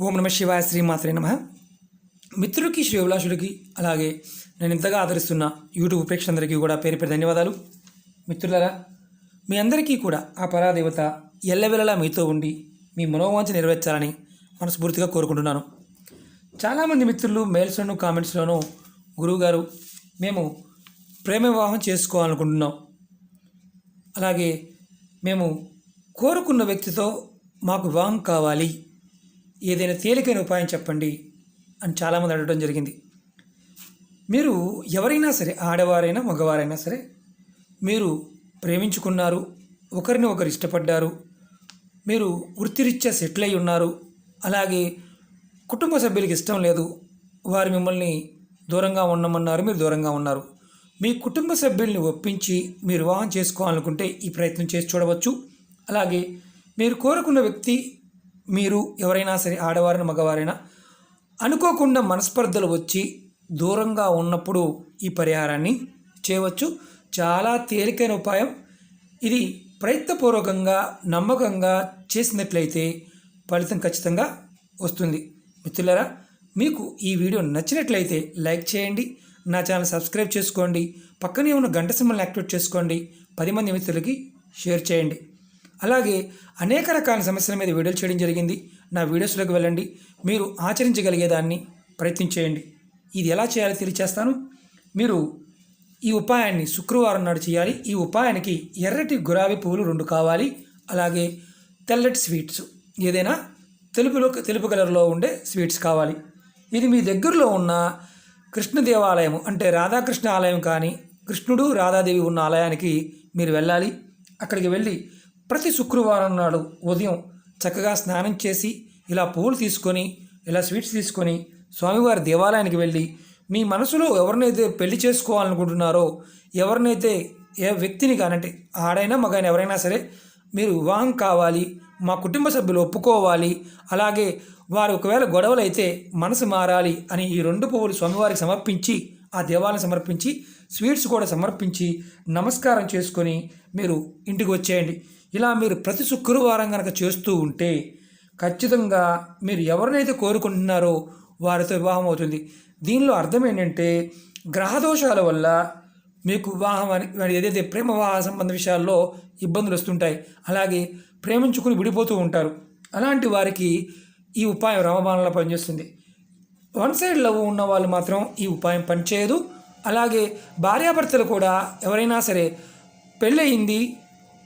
ఓం నమ శివాయ శ్రీమాత్రే నమ. మిత్రులకి శ్రీవిలాసుడికి అలాగే నేను ఇంతగా ఆదరిస్తున్న యూట్యూబ్ ప్రేక్షకులందరికీ కూడా పేరు పేరు ధన్యవాదాలు. మిత్రులారా మీ అందరికీ కూడా ఆ పరాదేవత ఎల్లవెల్లలా మీతో ఉండి మీ మనోవాంఛ నెరవేర్చాలని మనస్ఫూర్తిగా కోరుకుంటున్నాను. చాలామంది మిత్రులు మెయిల్స్లోను కామెంట్స్లోనూ గురువుగారు మేము ప్రేమ వివాహం చేసుకోవాలనుకుంటున్నాం. అలాగే మేము కోరుకున్న వ్యక్తితో మాకు వివాహం కావాలి. ఏదైనా తేలికైన ఉపాయం చెప్పండి అని చాలామంది అడగడం జరిగింది. మీరు ఎవరైనా సరే ఆడవారైనా మగవారైనా సరే మీరు ప్రేమించుకున్నారు ఒకరిని ఒకరు ఇష్టపడ్డారు మీరు వృత్తిరీత్యా సెటిల్ అయి ఉన్నారు అలాగే కుటుంబ సభ్యులకి ఇష్టం లేదు వారు మిమ్మల్ని దూరంగా ఉండమన్నారు మీరు దూరంగా ఉన్నారు మీ కుటుంబ సభ్యుల్ని ఒప్పించి మీరు వివాహం చేసుకోవాలనుకుంటే ఈ ప్రయత్నం చేసి చూడవచ్చు. అలాగే మీరు కోరుకున్న వ్యక్తి మీరు ఎవరైనా సరే ఆడవారైనా మగవారైనా అనుకోకుండా మనస్పర్ధలు వచ్చి దూరంగా ఉన్నప్పుడు ఈ పరిహారాన్ని చేయవచ్చు. చాలా తేలికైన ఉపాయం. ఇది ప్రయత్నపూర్వకంగా నమ్మకంగా చేసినట్లయితే ఫలితం ఖచ్చితంగా వస్తుంది. మిత్రులరా మీకు ఈ వీడియో నచ్చినట్లయితే లైక్ చేయండి. నా ఛానల్ సబ్స్క్రైబ్ చేసుకోండి. పక్కనే ఉన్న గంట సింబల్ని యాక్టివేట్ చేసుకోండి. పది మంది మిత్రులకి షేర్ చేయండి. అలాగే అనేక రకాల సమస్యల మీద వీడియోలు చేయడం జరిగింది. నా వీడియోస్లోకి వెళ్ళండి. మీరు ఆచరించగలిగేదాన్ని ప్రయత్నం చేయండి. ఇది ఎలా చేయాలో తెలియచేస్తాను. మీరు ఈ ఉపాయాన్ని శుక్రవారం నాడు చేయాలి. ఈ ఉపాయానికి ఎర్రటి గులాబీ పువ్వులు రెండు కావాలి. అలాగే తెల్లటి స్వీట్స్. ఏదైనా తెలుపులో తెలుపు కలర్లో ఉండే స్వీట్స్ కావాలి. ఇది మీ దగ్గరలో ఉన్న కృష్ణ దేవాలయం అంటే రాధాకృష్ణ ఆలయం కానీ కృష్ణుడు రాధాదేవి ఉన్న ఆలయానికి మీరు వెళ్ళాలి. అక్కడికి వెళ్ళి ప్రతి శుక్రవారం నాడు ఉదయం చక్కగా స్నానం చేసి ఇలా పువ్వులు తీసుకొని ఇలా స్వీట్స్ తీసుకొని స్వామివారి దేవాలయానికి వెళ్ళి మీ మనసులో ఎవరినైతే పెళ్ళి చేసుకోవాలనుకుంటున్నారో ఎవరినైతే ఏ వ్యక్తిని కానంటే ఆడైనా మగైనా ఎవరైనా సరే మీరు వివాహం కావాలి మా కుటుంబ సభ్యులు ఒప్పుకోవాలి అలాగే వారు ఒకవేళ గొడవలు అయితే మనసు మారాలి అని ఈ రెండు పువ్వులు స్వామివారికి సమర్పించి ఆ దేవాలయం సమర్పించి స్వీట్స్ కూడా సమర్పించి నమస్కారం చేసుకొని మీరు ఇంటికి వచ్చేయండి. ఇలా మీరు ప్రతి శుక్రవారం కనుక చేస్తూ ఉంటే ఖచ్చితంగా మీరు ఎవరినైతే కోరుకుంటున్నారో వారితో వివాహం అవుతుంది. దీనిలో అర్థం ఏంటంటే గ్రహదోషాల వల్ల మీకు వివాహం అని ఏదైతే ప్రేమ వివాహ సంబంధ విషయాల్లో ఇబ్బందులు వస్తుంటాయి అలాగే ప్రేమించుకుని విడిపోతూ ఉంటారు. అలాంటి వారికి ఈ ఉపాయం రమబాణంలో పనిచేస్తుంది. వన్ సైడ్ లవ్ ఉన్న వాళ్ళు మాత్రం ఈ ఉపాయం పనిచేయదు. అలాగే భార్యాభర్తలు కూడా ఎవరైనా సరే పెళ్ళయింది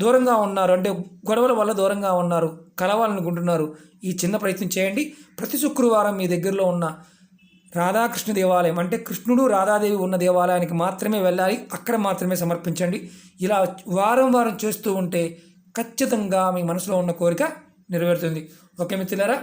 దూరంగా ఉన్నారు అంటే గొడవల వల్ల దూరంగా ఉన్నారు కలవాలనుకుంటున్నారు ఈ చిన్న ప్రయత్నం చేయండి. ప్రతి శుక్రవారం మీ దగ్గరలో ఉన్న రాధాకృష్ణ దేవాలయం అంటే కృష్ణుడు రాధాదేవి ఉన్న దేవాలయానికి మాత్రమే వెళ్ళాలి. అక్కడ మాత్రమే సమర్పించండి. ఇలా వారం వారం చేస్తూ ఉంటే ఖచ్చితంగా మీ మనసులో ఉన్న కోరిక నెరవేరుతుంది. ఓకే మిత్రులారా